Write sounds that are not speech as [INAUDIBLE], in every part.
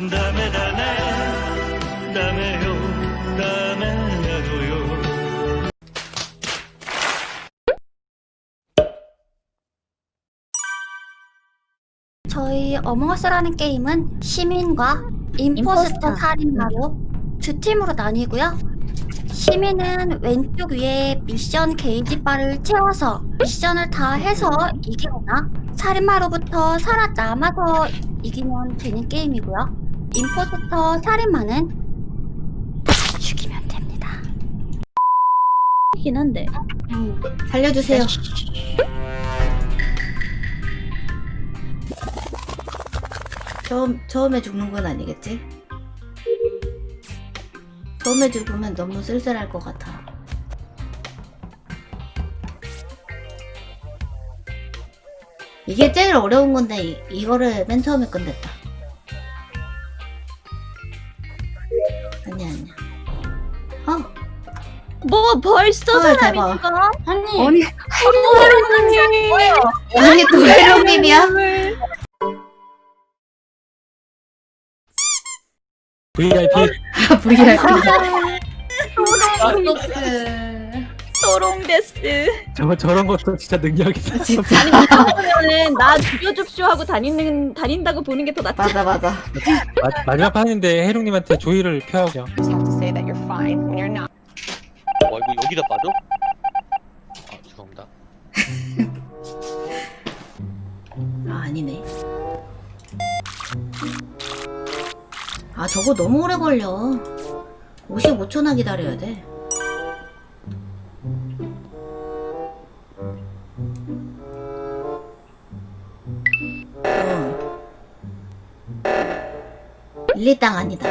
ダメだねダメよダメなのよ 저희 어머스라는 게임은 시민과 임포스터 임포스터. 살인마로 두 팀으로 나뉘고요. 시민은 왼쪽 위에 미션 게이지바를 채워서 미션을 다 해서 이기거나 살인마로부터 살아남아서 이기면 되는 게임이고요. 임포스터 살인마는 죽이면 됩니다. 이긴 한데. 살려주세요. 처음, 처음에 죽는 건 아니겠지? 처음에 죽으면 너무 쓸쓸할 것 같아. 이게 제일 어려운 건데 이, 이거를 맨 처음에 끝냈다. 뭐 벌써 헐, 사람이 대박. 죽어? 아니, 아니 어, 아니 또 해롱님이야? VIP VIP. 소롱데스. 저 저런 것도 진짜 능력이다. 진짜 아니 그러면은 나 죽여줍쇼 하고 다니는 다닌다고 보는 게 더 낫지. 맞아 맞아. 마, 마지막 판인데 해룡님한테 조의를 표하죠. just have to say that you're fine when you're not. 와 이거 여기다 빠져? 아 죄송합니다. 아 아니네. 아 저거 너무 오래 걸려. 55초나 기다려야 돼. 어. 일리땅 아니다.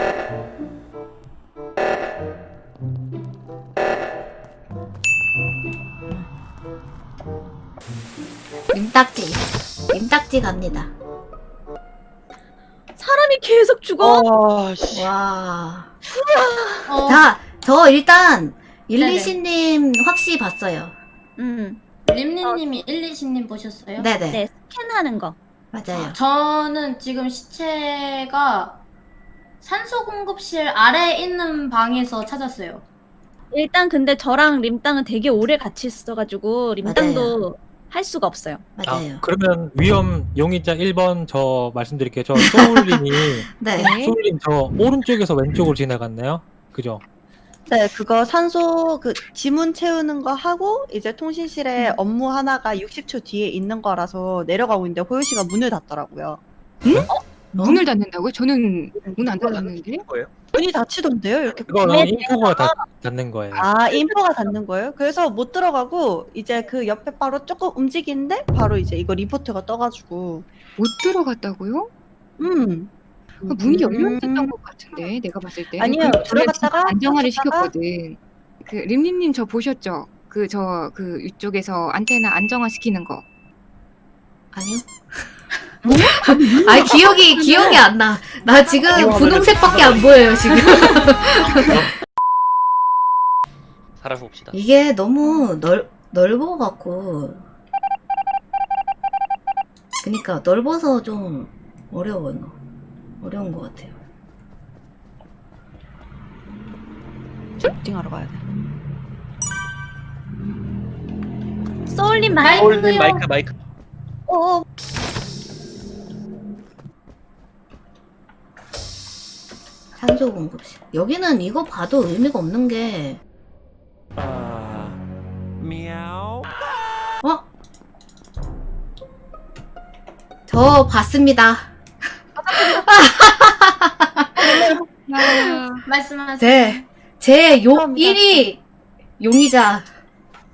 림딱지 갑니다. 사람이 계속 죽어. 와 씨. 와. 어, 자, 저 일단 네네. 일리시님 확실히 봤어요. 음. 림님님이 1, 2신님 보셨어요? 네네. 네 스캔하는 거. 맞아요. 저는 지금 시체가 산소 공급실 아래에 있는 방에서 찾았어요. 일단 근데 저랑 림땅은 되게 오래 같이 있어가지고 림땅도 할 수가 없어요. 맞아요. 아, 그러면 위험 용의자 1번 저 말씀드릴게요. 저 [LAUGHS] 소울님이 [LAUGHS] 네. 소울님 저 오른쪽에서 왼쪽으로 지나갔나요? 그죠? 네, 그거 산소 그 지문 채우는 거 하고 이제 음. 통신실에 업무 하나가 60초 뒤에 있는 거라서 내려가고 있는데 호요 씨가 문을 닫더라고요. 문을 닫는다고요? 저는 문 안 닫았는데. 거예요? 문이 닫히던데요, 이렇게. 그거는 네, 인포가 다 닫는 거예요. 아, 인포가 닫는 거예요? 그래서 못 들어가고 이제 그 옆에 바로 조금 움직이는데 바로 이제 이거 리포트가 떠가지고 못 들어갔다고요? 음 그 문이 열려 음. 것 같은데 내가 봤을 때. 아니요, 그 전에 들어갔다가 안정화를 닫혔다가- 시켰거든. 그 림님님 저 보셨죠? 그 저 그 이쪽에서 안테나 안정화 시키는 거. 아니요. [LAUGHS] 아 기억이 기억이 안 나. 나 지금 분홍색밖에 안 보여요 지금. 살아서 봅시다. 이게 너무 넓 넓어 갖고. 그니까 넓어서 좀 어려워요. 어려운 것 같아요. 채팅하러 가야 돼. 소울님 서울님 마이크요. 마이크 마이크. 어, 산소 공급실. 여기는 이거 봐도 의미가 없는 게 어? 저 봤습니다. 아, 말씀하세요. 네. 제 용, 감사합니다. 1위 용의자,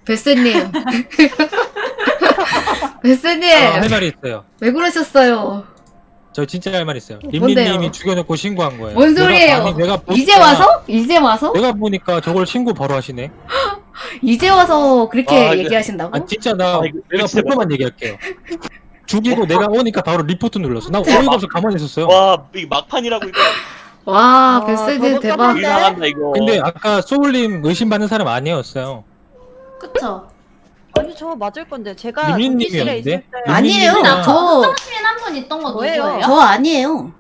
베스님. [LAUGHS] [LAUGHS] 베스님, 아, 할 말이 있어요. 왜 그러셨어요? 저 진짜 할 말 있어요. 뭔데요? 림님님이 죽여놓고 신고한 거예요. 뭔 내가 소리예요? 감히 내가 보니까- 이제 와서? 이제 와서? 내가 보니까 저걸 신고 바로 하시네. [LAUGHS] 이제 와서 그렇게 아, 얘기하신다고? 아 진짜 나 아, 이거- 내가 진짜 보고만 얘기할게요. 죽이고 내가 오니까 바로 리포트 눌렀어. 나 어이가 없어 가만히 있었어요. 와 이게 막판이라고 이거. 와, 아, 너무 대박. 이상한다 이거. 근데 아까 소울님 의심받는 사람 아니었어요. 그쵸? 아니 저 맞을 건데 제가 통신실에 없는데? 있을 때 아니에요. 림님이랑- 저, 시민 한 분 있던 거 뭐예요? 누구예요? 저 아니에요.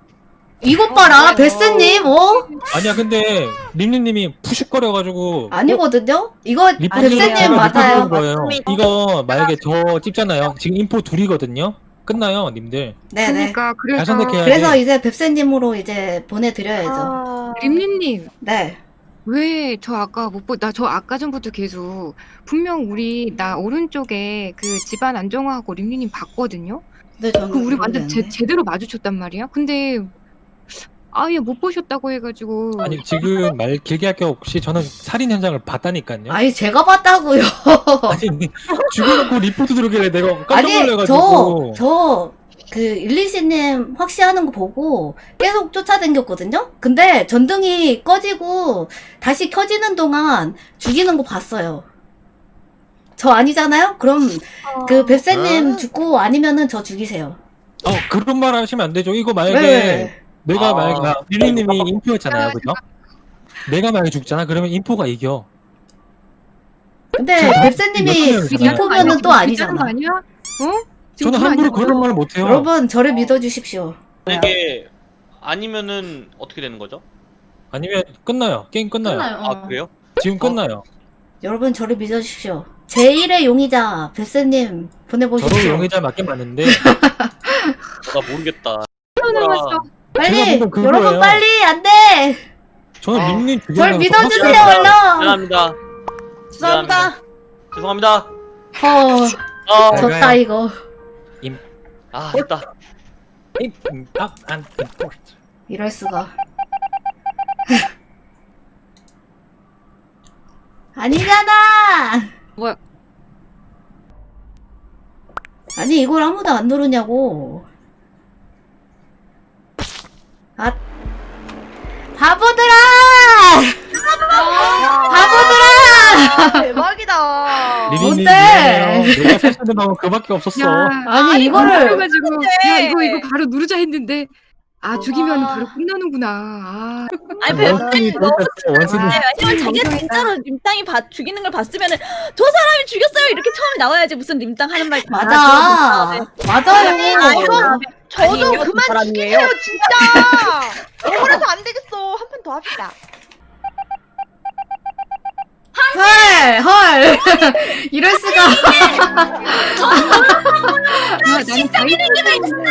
이것 봐라 베스님 어? 아니야 근데 림님님이 푸식거려가지고 아니거든요? 이거 리포트 베스님 맞아요 리포트 거예요. 이거 만약에 저 찍잖아요. 지금 인포 둘이거든요. 끝나요, 님들. 네네 그러니까 잘 그래서. 그래서 이제 뱁새님으로 이제 보내드려야죠 림님님 네 왜 저 아까 못 보? 나 저 아까 전부터 계속 분명 우리 나 오른쪽에 그 집안 안정화하고 림님님 봤거든요. 네, 저는 그 우리 완전 제. 제대로 마주쳤단 말이야. 근데 아예 못 보셨다고 해가지고 아니 지금 말 길게 할 게 없이 저는 살인 현장을 봤다니까요. 아니 제가 봤다고요 아니 죽여놓고 [LAUGHS] 리포트 들어오길래 내가 깜짝 아니 놀래가지고 저 저 그 일리씨님 확시하는 거 보고 계속 쫓아다녔거든요. 근데 전등이 꺼지고 다시 켜지는 동안 죽이는 거 봤어요. 저 아니잖아요? 그럼 그 뱁새님 죽고 아니면은 저 죽이세요. 어 그런 말 하시면 안 되죠. 이거 만약에 왜? 내가 아. 만약에 나 릴리님이 인포였잖아요, 그죠? 내가 만약에 죽잖아. 그러면 인포가 이겨. 근데 저- 뱁새님이 몇 명이잖아요. 인포면은 또 아니잖아. 아니잖아. 아니야? 어? 지금 저는 함부로? 그런 말을 못해요. 여러분 저를 믿어주십시오. 이게 아니면은 어떻게 되는 거죠? 아니면 끝나요. 게임 끝나요. 끝나요. 아 그래요? 지금 끝나요. 여러분 저를 믿어주십시오. 제1의 용의자 뱁새님 보내보십시오. 저도 용의자 맞긴 맞는데 [LAUGHS] 나 모르겠다. 남았어. 빨리 그거예요. 여러분 빨리 안돼. 저는 아. 림님 절 죽여놓고 믿어주세요 얼른. 미안합니다. 죄송합니다. 죄송합니다. 어 아, 잘 졌다 가요. 이거. 아 됐다. 안, 안, 이럴 수가. [LAUGHS] 아니잖아. 뭐야? 아니 이걸 아무도 안 누르냐고. 아! 바보들아! 대박이다. 리빈님 뭔데? 미안해요. 있는 방법 그밖에 없었어. 아니, 이거를 그래가지고 야 이거 이거 바로 누르자 했는데 아 죽이면 바로 끝나는구나. 아. 아니 원숭이 아니면 자기가 진짜로 림땅이 봐, 죽이는 걸 봤으면은 저 사람이 죽였어요 이렇게 처음에 나와야지 무슨 림땅 하는 말다 맞아. 들어본 맞아요. 저도 아니, 그만. 죽이세요 진짜. [LAUGHS] 억울해서 안 되겠어. 한 판 더 합시다. 헐! 헐! [LAUGHS] 이럴 수가. [LAUGHS] 아, 난 다이소를